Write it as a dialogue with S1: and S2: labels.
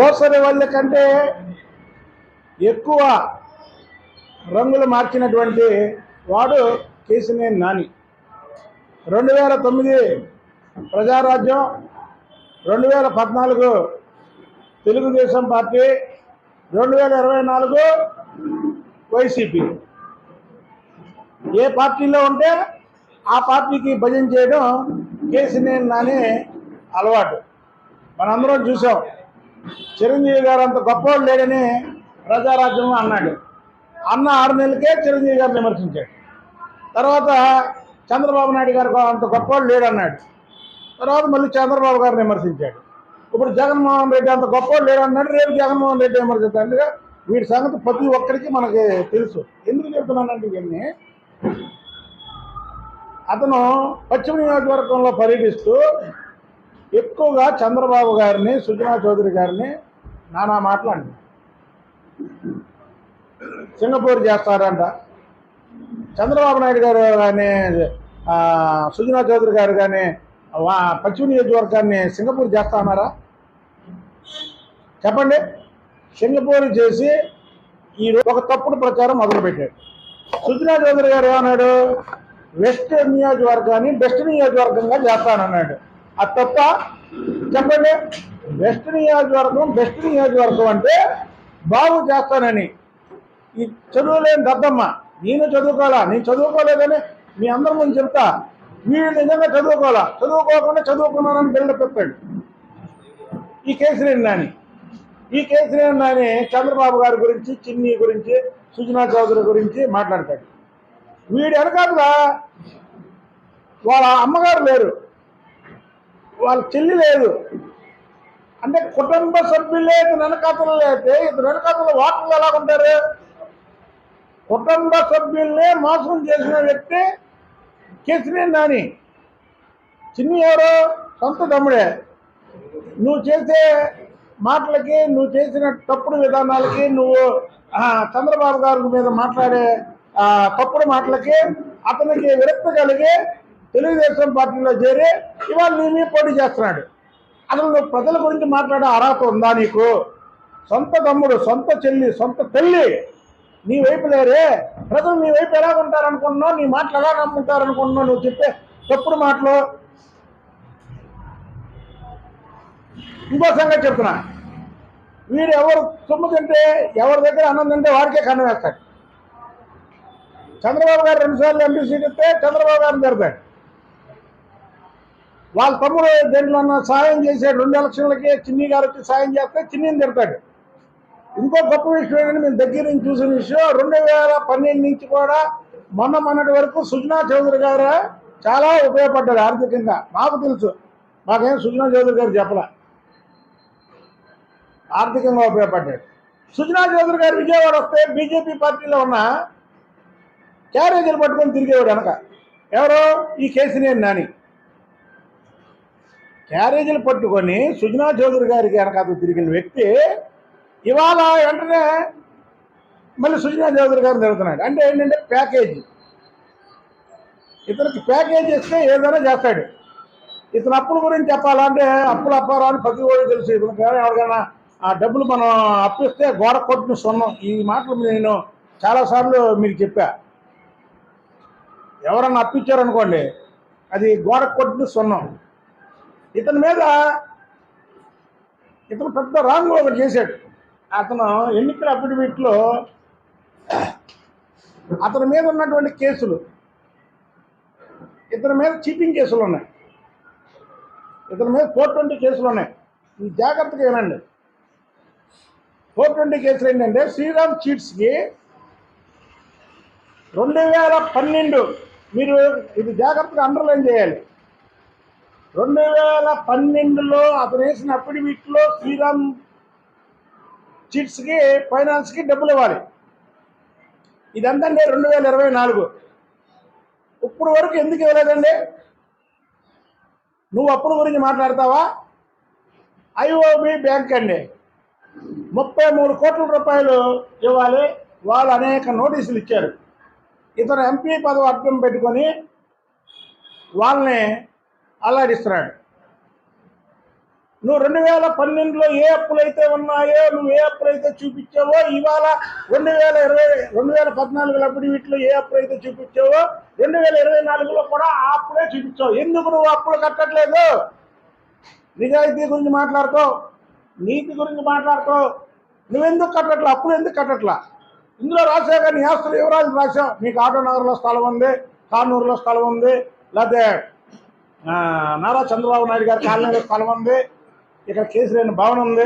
S1: ఓసరి వాళ్ళ కంటే ఎక్కువ రంగులు మార్చినటువంటి వాడు కేసినేని నాని. రెండు వేల తొమ్మిది ప్రజారాజ్యం రెండు వేల పద్నాలుగు తెలుగుదేశం పార్టీ రెండు వేల ఇరవై నాలుగు వైసీపీ. ఏ పార్టీలో ఉంటే ఆ పార్టీకి భజన చేయడం కేసీనేని నానే అలవాటు. మనందరం చూసాం. చిరంజీవి గారు అంత గొప్పవాడు లేడని ప్రజారాజ్యం అన్నాడు. అన్న ఆరు నెలలకే చిరంజీవి గారిని విమర్శించాడు. తర్వాత చంద్రబాబు నాయుడు గారు అంత గొప్పవాడు లేడన్నాడు. తర్వాత మళ్ళీ చంద్రబాబు గారిని విమర్శించాడు. ఇప్పుడు జగన్మోహన్ రెడ్డి అంత గొప్పవాడు లేడన్నాడు. రేపు జగన్మోహన్ రెడ్డి విమర్శించాడు వీటి సంగతి ప్రతి ఒక్కరికి మనకి తెలుసు. ఎందుకు చెప్తున్నానంటే ఇవన్నీ అతను పశ్చిమ నియోజకవర్గంలో పర్యటిస్తూ ఎక్కువగా చంద్రబాబు గారిని సుజనా చౌదరి గారిని నానా మాట్లాడి సింగపూర్ చేస్తారంట. చంద్రబాబు నాయుడు గారు కానీ సుజనా చౌదరి గారు కానీ వా- పశ్చిమ నియోజకవర్గాన్ని సింగపూర్ చేస్తా అన్నారా చెప్పండి. సింగపూర్ చేసి ఈ ఒక తప్పుడు ప్రచారం మొదలుపెట్టాడు సుజనా చౌదరి గారు ఏమన్నాడు? వెస్ట్ నియోజకవర్గాన్ని బెస్ట్ నియోజకవర్గంగా చేస్తానన్నాడు. అది తప్ప చెప్పండి వెస్ట్ నియోజకవర్గం బెస్ట్ నియోజకవర్గం అంటే బాగు చేస్తానని. ఈ చదువులేని దద్దమ్మ నేను చదువుకోవాలా? నేను చదువుకోలేదని మీ అందరి ముందు చెప్తా. వీడు నిజంగా చదువుకోవాలా? చదువుకోకుండా చదువుకున్నానని బిల్డప్ పెట్టాడు ఈ కేసీఆర్ నాని ఈ కేసీఆర్ నాని చంద్రబాబు గారి గురించి చిన్ని గురించి సుజనా చౌదరి గురించి మాట్లాడతాడు. వీడు వెనకాల వాళ్ళ అమ్మగారు లేరు. వాళ్ళ చెల్లి లేదు. అంటే కుటుంబ సభ్యులే ఇతను వెనకాతలు లేతే ఇతను వెనకాతలు వాటర్లు ఎలా ఉంటారు కుటుంబ సభ్యుల్నే మోసం చేసిన వ్యక్తి కేసీఆర్ నాని. చిన్ని ఎవరు? సొంత తమ్ముడే. నువ్వు చేసే మాటలకి నువ్వు చేసిన తప్పుడు విధానాలకి నువ్వు చంద్రబాబు గారి మీద మాట్లాడే తప్పుడు మాటలకి అతనికి విరక్తి కలిగి తెలుగుదేశం పార్టీలో చేరి ఇవాళ నీ మీద పోటీ చేస్తున్నాడు. అసలు నువ్వు ప్రజల గురించి మాట్లాడే అర్హత ఉందా నీకు? సొంత తమ్ముడు సొంత చెల్లి సొంత తల్లి నీ వైపు లేరే. ప్రజలు నీ వైపు ఎలా ఉంటారనుకుంటున్నావు? నీ మాటలు ఎలా నమ్ముతారనుకుంటున్నావు నువ్వు చెప్పే తప్పుడు మాటలు ఇంకో సంగతి చెప్తున్నా. వీడు ఎవరు సొమ్ము తింటే ఎవరి దగ్గర అన్నం తింటే వాడికే కన్ను వేస్తాడు చంద్రబాబు గారు రెండుసార్లు ఎంపీ సీట్ ఇస్తే చంద్రబాబు గారిని తిడతాడు. వాళ్ళ తమ్ముడు దేంట్లో సాయం చేశాడు రెండు ఎలక్షన్లకి చిన్ని గారు వచ్చి సాయం చేస్తే చిన్నిని తిడతాడు. ఇంకో గొప్ప విషయం ఏంటంటే మేము దగ్గర నుంచి చూసిన విషయం రెండు వేల పన్నెండు నుంచి కూడా మొన్న మొన్నటి వరకు సుజనా చౌదరి గారు చాలా ఉపయోగపడ్డారు ఆర్థికంగా. మాకు తెలుసు. మాకేం సుజనా చౌదరి గారు చెప్పలే. ఆర్థికంగా ఉపయోగపడ్డాడు సుజనా చౌదరి గారు విజయవాడ వస్తే బీజేపీ పార్టీలో ఉన్న క్యారేజీలు పట్టుకొని తిరిగేవాడు వెనక. ఎవరు? ఈ కేసీనేని నాని. క్యారేజీలు పట్టుకొని సుజనా చౌదరి గారికి వెనక అతను తిరిగిన వ్యక్తి ఇవాళ వెంటనే మళ్ళీ సుజనా చౌదరి గారు తిరుగుతున్నాడు అంటే ఏంటంటే ప్యాకేజీ. ఇతనికి ప్యాకేజ్ ఇస్తే ఏదైనా చేస్తాడు. ఇతను అప్పుల గురించి చెప్పాలంటే అప్పులు అప్పారా అని ప్రతి ఓడి తెలుసు. ఇతను ఎవరికైనా ఆ డబ్బులు మనం అప్పిస్తే గోడ కొట్టిన సొన్నం. ఈ మాటలు నేను చాలాసార్లు మీకు చెప్పా. ఎవరన్నా అప్పించారనుకోండి అది గోడ కొట్టిన సొన్నం. ఇతని మీద ఇతను పెద్ద రాంగ్ ఒకటి చేశాడు. అతను ఎన్నికల అఫిడవిట్లో అతని మీద ఉన్నటువంటి కేసులు ఇతని మీద చీటింగ్ కేసులు ఉన్నాయి. ఇతని మీద ఫోర్ ట్వంటీ కేసులు ఉన్నాయి. ఈ జాగ్రత్తగా వినండి. ఫోర్ ట్వంటీ కేసులు ఏంటంటే శ్రీరామ్ చీట్స్కి రెండు వేల పన్నెండు. మీరు ఇది జాగ్రత్తగా అండర్లైన్ చేయాలి. రెండు వేల పన్నెండులో అతను వేసిన అఫిడవిట్లో శ్రీరామ్ చిట్స్కి ఫైనాన్స్కి డబ్బులు ఇవ్వాలి. ఇదంతా రెండు వేల ఇరవై నాలుగు. ఇప్పుడు వరకు ఎందుకు ఇవ్వలేదండి? నువ్వు అప్పుల గురించి మాట్లాడతావా? ఐఓబి బ్యాంక్ అండి. ముప్పై మూడు కోట్ల రూపాయలు ఇవ్వాలి. వాళ్ళు అనేక నోటీసులు ఇచ్చారు. ఇతను ఎంపీ పదవి అర్థం పెట్టుకొని వాళ్ళని అల్లాడిస్తున్నాడు. నువ్వు రెండు వేల పన్నెండులో ఏ అప్పులు అయితే ఉన్నాయో నువ్వు ఏ అప్పులు అయితే చూపించావో ఇవాళ రెండు వేల ఇరవై రెండు వేల పద్నాలుగులో అప్పుడు వీటిలో ఏ అప్పులు అయితే చూపించావో రెండు వేల ఇరవై నాలుగులో కూడా ఆ అప్పులే చూపించావు. ఎందుకు నువ్వు అప్పులు కట్టట్లేదు? నిజాయితీ గురించి మాట్లాడతావు నీతి గురించి మాట్లాడుతావు నువ్వెందుకు కట్టట్లా? అప్పులు ఎందుకు కట్టట్లా? ఇందులో రాజశేఖర్ నీ ఆస్తులు వివరాలు రాశావు నీకు ఆటో స్థలం ఉంది కానూరులో స్థలం ఉంది లేకపోతే ఆ, నారా చంద్రబాబు నాయుడు గారి కాలనీలో స్థలం ఉంది ఇక్కడ కేసీఆర్ భవనం ఉంది.